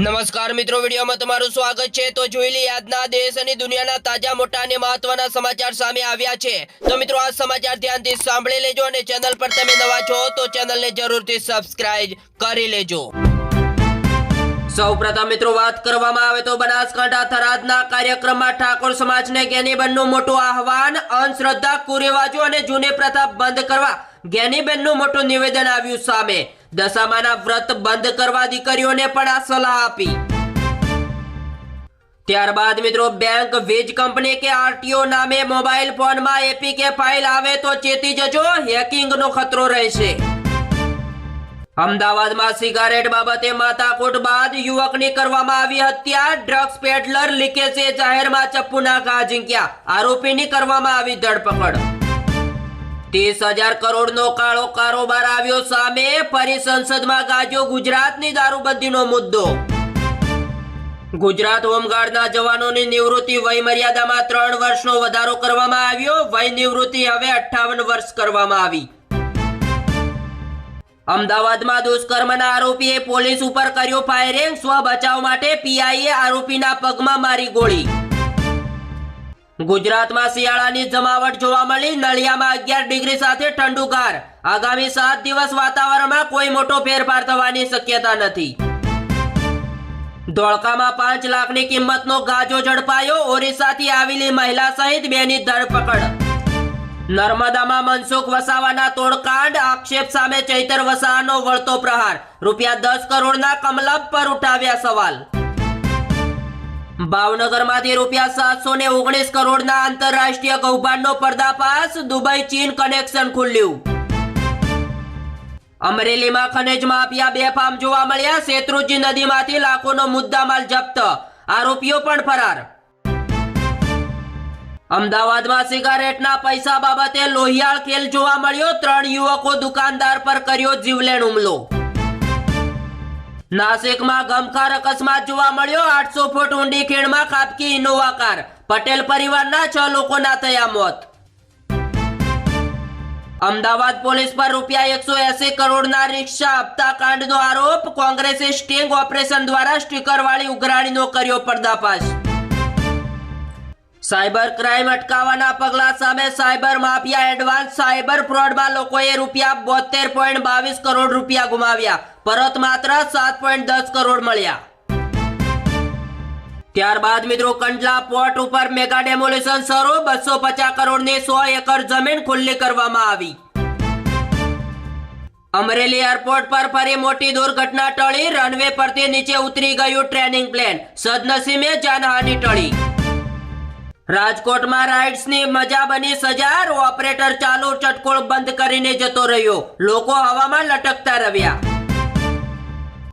નમસ્કાર મિત્રો, વિડીયોમાં તમારું સ્વાગત છે. તો જોઈ લઈએ, આજના દેશ અને દુનિયાના તાજા, મોટા અને મહત્વના સમાચાર સામે આવ્યા છે. તો મિત્રો, આ સમાચાર ધ્યાનથી સાંભળી લેજો અને ચેનલ પર તમે નવા છો, તો ચેનલને જરૂરથી સબસ્ક્રાઇબ કરી લેજો. સૌ પ્રથમ મિત્રો, વાત કરવામાં આવે તો બનાસકાંઠા થરાદના કાર્યક્રમમાં ઠાકોર સમાજને જ્ઞાનીબેનનું મોટું આહવાન, અંધશ્રદ્ધા, કુરિવાજો અને જૂની પ્રથા બંધ કરવા જ્ઞાનીબેનનું મોટું નિવેદન આવ્યું સામે. દશામાના વ્રત બંધ કરવા દીકરીઓને પણ આ સલાહ આપી. ત્યારબાદ મિત્રો બેંક વીજ કંપની કે આરટીઓ નામે મોબાઈલ ફોનમાં એપીકે ફાઇલ આવે તો ચેતી જજો, હેકિંગનો ખતરો રહેશે. અમદાવાદમાં સિગારેટ બાબતે માથાકૂટ બાદ યુવકની કરવામાં આવી હત્યા, ડ્રગ્સ પેડલર લીકેશે, જાહેરમાં ચપ્પુના ઘા ઝીંક્યા, આરોપીની કરવામાં આવી ધરપકડ. ત્રીસ હજાર કરોડનો કાળો કારોબાર આવ્યો સામે. ફરી સંસદમાં ગાજ્યો ગુજરાતની દારૂબંધીનો મુદ્દો. ગુજરાત હોમગાર્ડના જવાનોની નિવૃત્તિ વય મર્યાદામાં ત્રણ વર્ષનો વધારો કરવામાં આવ્યો. વય નિવૃત્તિ હવે અઠ્ઠાવન વર્ષ કરવામાં આવી. અમદાવાદમાં દુષ્કર્મના આરોપીએ પોલીસ ઉપર કર્યો ફાયરિંગ. સ્વ બચાવ માટે પીઆઈએ આરોપીના પગમાં મારી ગોળી. ગુજરાતમાં શિયાળાની જમાવટ જોવા મળી. નળિયામાં અગિયાર ડિગ્રી સાથે ઠંડુકાર આગામી સાત દિવસ વાતાવરણમાં કોઈ મોટો ફેરફાર થવાની શક્યતા નથી. ધોળકામાં પાંચ લાખની કિંમતનો ગાજો ઝડપાયો. ઓરિસ્સાથી આવેલી મહિલા સહિત બેની ધરપકડ. નર્મદામાં મનસુખ વસાવાના તોડકાંડ. આક્ષેપ સામે ચૈતર વસાવાનો વળતો પ્રહાર. રૂપિયા દસ કરોડના કમલમ પર ઉઠાવ્યા સવાલ. ભાવનગરમાંથી રૂપિયા સાતસો ને ઓગણીસ કરોડના આંતરરાષ્ટ્રીય કૌભાંડનો પર્દાફાશ, દુબઈ ચીન કનેક્શન ખુલ્યું. અમરેલીમાં ખનિજ માફિયા બેફામ જોવા મળ્યા, શેત્રુજી નદીમાંથી લાખોનો મુદ્દામાલ જપ્ત, આરોપીઓ પણ ફરાર. અમદાવાદમાં સિગારેટના પૈસા બાબતે લોહિયાળ ખેલ જોવા મળ્યો, ત્રણ યુવકો દુકાનદાર પર કર્યો જીવલેણ હુમલો. નાસિકમાં ગમખાર અકસ્માત જોવા મળ્યો. આઠસો ફૂટ ઊંડી ખીણમાં ખાબકી ઇનોવા કાર પટેલ પરિવારના છ લોકોના થયા મોત. અમદાવાદ પોલીસ પર રૂપિયા એકસો એસી કરોડના રિક્ષા હપ્તા કાંડનો આરોપ. કોંગ્રેસે સ્ટિંગ ઓપરેશન દ્વારા સ્ટીકરવાળી ઉઘરાણીનો કર્યો પર્દાફાશ. સાયબર ક્રાઇમ અટકાવવાના પગલા સામે સાયબર માફિયા એડવાન્સ સાયબર ફ્રોડમાં લોકોએ રૂપિયા બોતેર પોઈન્ટ બાવીસ કરોડ રૂપિયા ગુમાવ્યા. પરત માત્ર સાત પોઈન્ટ દસ કરોડ મળ્યા. ત્યારબાદ મિત્રો કંડલા પોર્ટ ઉપર મેગા ડેમોલેશન શરૂ. બસો પચાસ કરોડની સો એકર જમીન ખુલ્લી કરવામાં આવી. અમરેલી એરપોર્ટ પર ફરી મોટી દુર્ઘટના ટળી. રનવે પરથી નીચે ઉતરી ગયું ટ્રેનિંગ પ્લેન. સદનસીબે જાનહાની ટળી. રાજકોટમાં રાઇડ્સની મજા બની સજાર ઓપરેટર ચાલુ, ચટકોળ બંધ કરીને જતો રહ્યો. લોકો હવામાં લટકતા રહ્યા.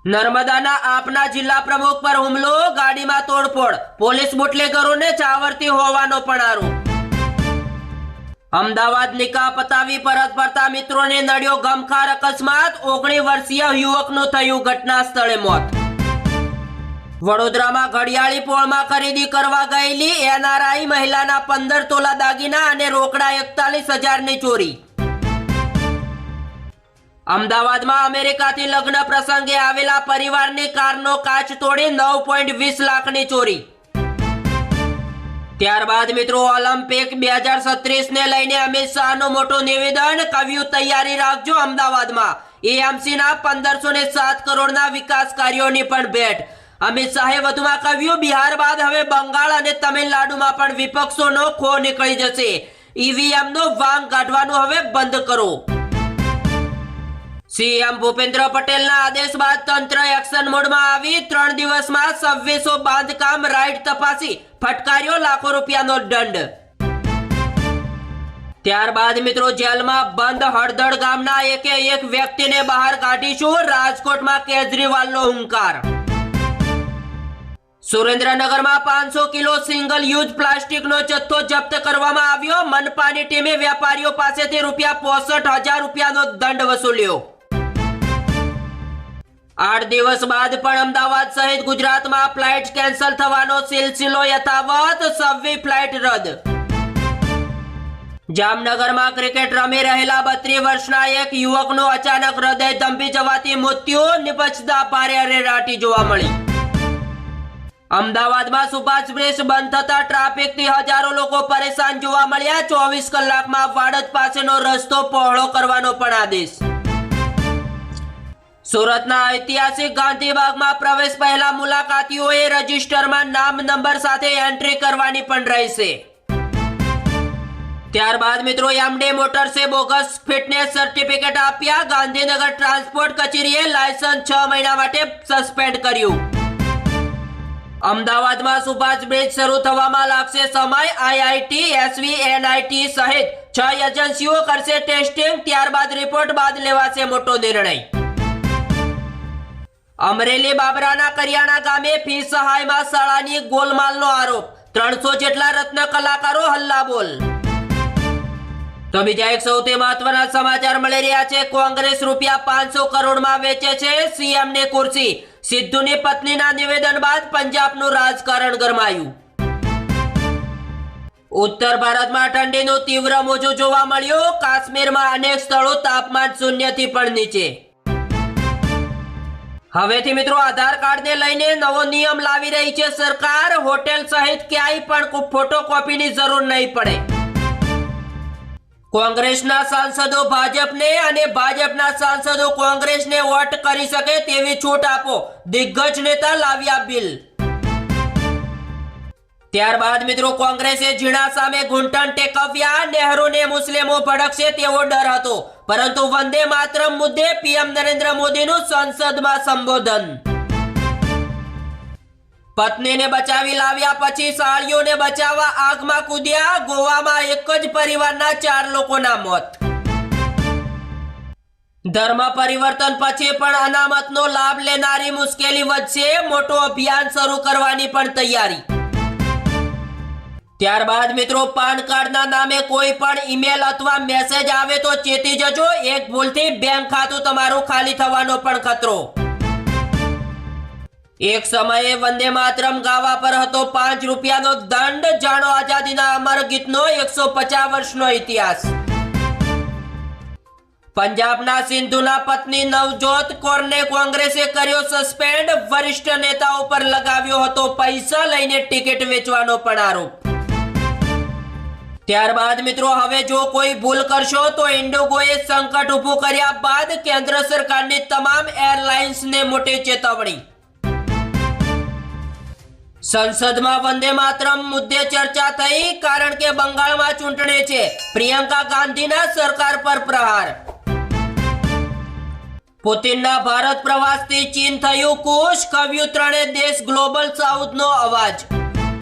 નર્મદાના આપના જિલ્લા પ્રમુખ પર હુમલો, ગાડીમાં તોડફોડ. પોલીસ બુટલેગરોને ચાવરતી હોવાનો પણ આરોપ. અમદાવાદ નિકાહ પતાવી પરત ફરતા મિત્રોને નડ્યો ગમખાર અકસ્માત. ઓગણી વર્ષીય યુવકનું થયું ઘટના સ્થળે મોત. વડોદરામાં ઘડિયાળી પોળમાં ખરીદી કરવા ગયેલી એનઆરઆઈ મહિલાના પંદર તોલા દાગીના અને રોકડા એકતાલીસ હજારની ચોરી. અમદાવાદમાં અમેરિકાથી લગ્ન પ્રસંગે આવેલા પરિવારની કારનો કાચ તોડી નવ પોઈન્ટ વીસ લાખની ચોરી. ત્યારબાદ મિત્રો ઓલિમ્પિક બે હજાર સત્રીસ ને લઈને અમિત શાહનું મોટું નિવેદન કવ્યું તૈયારી રાખજો અમદાવાદમાં. એએમસીના પંદરસો ને સાત કરોડના વિકાસ કાર્યોની પણ ભેટ. અમિત શાહે વધુમાં કહ્યું, બિહાર બાદ હવે બંગાળ અને તમિલનાડુમાં પણ વિપક્ષોનો ખો નીકળી જશે. ઈવીએમનો વાંગ કાઢવાનું હવે બંધ કરો. સીએમ ભૂપેન્દ્ર પટેલના આદેશ બાદ તંત્ર એક્શન મોડમાં આવી. ત્રણ દિવસમાં છવ્વીસો બાંધકામ રાઇટ તપાસી. ફટકાર્યો લાખો રૂપિયાનો દંડ. ત્યારબાદ મિત્રો જેલમાં બંધ હળદળ ગામના એકે એક વ્યક્તિને બહાર કાઢીશું. રાજકોટમાં કેજરીવાલનો હુંકાર. સુરેન્દ્રનગરમાં પાંચસો કિલો સિંગલ યુઝ પ્લાસ્ટિકનો જથ્થો જપ્ત કરવામાં આવ્યો. મનપાની ટીમે વેપારીઓ પાસેથી રૂપિયા પોસઠ હજાર રૂપિયાનો દંડ વસૂલ્યો. આઠ દિવસ બાદ પણ અમદાવાદ સહિત ગુજરાતમાં ફ્લાઇટ કેન્સલ થવાનો સિલસિલો યથાવત. સવ્વી ફ્લાઇટ રદ. જામનગરમાં ક્રિકેટ રમી રહેલા બત્રીસ વર્ષના એક યુવકનું અચાનક હૃદય ધંભી જવાથી મૃત્યુ. નિપજતા ભારે અરેરાટી જોવા મળી. અમદાવાદમાં સુભાષ બ્રિજ બંધ થતા ટ્રાફિકથી હજારો લોકો પરેશાન જોવા મળ્યા. ચોવીસ કલાકમાં વાડજ પાસેનો રસ્તો પહોળો કરવાનો પણ આદેશ. સુરતના ઐતિહાસિક ગાંધીબાગમાં પ્રવેશ પહેલા મુલાકાતીઓએ રજિસ્ટરમાં નામ, નંબર સાથે એન્ટ્રી કરવાની પણ રહેશે. ત્યારબાદ મિત્રો એમડે મોટર્સે બોગસ ફિટનેસ સર્ટિફિકેટ આપ્યા. ગાંધીનગર ટ્રાન્સપોર્ટ કચેરીએ લાયસન્સ છ મહિના માટે સસ્પેન્ડ કર્યું. અમદાવાદમાં સુભાષ બ્રિજ શરૂ થવામાં લાગશે સમય. આઈઆઈટી, એસવી, એનઆઈટી સહિત છ એજન્સીઓ કરશે ટેસ્ટિંગ. ત્યારબાદ રિપોર્ટ બાદ લેવાશે મોટો નિર્ણય. અમરેલી બાબરાના કરિયાણા ગામે ફી સહાયમાં શાળાની ગોલમાલનો આરોપ. ત્રણસો જેટલા રત્ન કલાકારો હલ્લા બોલ તો બીજા એક સૌથી મહત્વના સમાચાર મળી રહ્યા છે. કોંગ્રેસ રૂપિયા પાંચસો કરોડમાં વેચે છે સીએમની ખુરશી સિદ્ધુની પત્નીના નિવેદન બાદ પંજાબનું રાજકારણ ગરમાયું. ઉત્તર ભારતમાં ઠંડીનું તીવ્ર મોજું જોવા મળ્યું. કાશ્મીરમાં અનેક સ્થળો તાપમાન શૂન્યથી પણ નીચે. હવેથી મિત્રો આધાર કાર્ડને લઈને નવો નિયમ લાવી રહી છે સરકાર. હોટેલ સહિત ક્યાંય પણ ફોટોકોપીની જરૂર નહીં પડે. કોંગ્રેસના સાંસદો ભાજપને અને ભાજપના સાંસદો કોંગ્રેસને વોટ કરી શકે તેવી છૂટ આપો. દિગ્ગજ નેતા લાવ્યા બિલ. ત્યારબાદ મિત્રો કોંગ્રેસે ઝીણા સામે ઘૂંટણ ટેકવ્યા, નેહરુને મુસ્લિમો ભડકશે તેવો ડર હતો. પરંતુ વંદે માતરમ મુદ્દે પીએમ નરેન્દ્ર મોદીનું સંસદમાં સંબોધન. પત્નીને બચાવી લાવ્યા પછી સાળીઓને બચાવવા આગમાં કૂદ્યા. ગોવામાં એક જ પરિવારના ચાર લોકોના મોત. ધર્મ પરિવર્તન પછી પણ અનામતનો લાભ લેનારી મુશ્કેલી વધશે. મોટો અભિયાન શરૂ કરવાની પણ તૈયારી. ત્યારબાદ મિત્રો, પાન કાર્ડના નામે કોઈ પણ ઈમેલ અથવા મેસેજ આવે તો ચેતી જજો. એક ભૂલથી બેંક ખાતું તમારું ખાલી થવાનો પણ ખતરો. એક સમયે વંદે માતરમ ગાવા પર હતો પાંચ રૂપિયાનો દંડ. જાણો આઝાદીના અમર ગીતનો એકસો પચાસ વર્ષનો ઇતિહાસ. પંજાબના સિંધુના પત્ની નવજોત કૌરને કોંગ્રેસે કર્યો સસ્પેન્ડ. વરિષ્ઠ નેતાઓ પર લગાવ્યો હતો પૈસા લઈને ટિકિટ વેચવાનો પણ આરોપ. ત્યારબાદ મિત્રો, હવે જો કોઈ ભૂલ કરશો તો ઇન્ડિગોએ સંકટ ઊભું કર્યા બાદ કેન્દ્ર સરકારની તમામ એરલાઇન્સને મોટી ચેતવણી. સંસદમાં વંદે માતરમ મુદ્દે ચર્ચા થઈ કારણ કે બંગાળમાં ચૂંટણી છે. પ્રિયંકા ગાંધીના સરકાર પર પ્રહાર. પુતિનના ભારત પ્રવાસથી ચીન થયું કુશ કવ્યું ત્રણે દેશ ગ્લોબલ સાઉથનો અવાજ.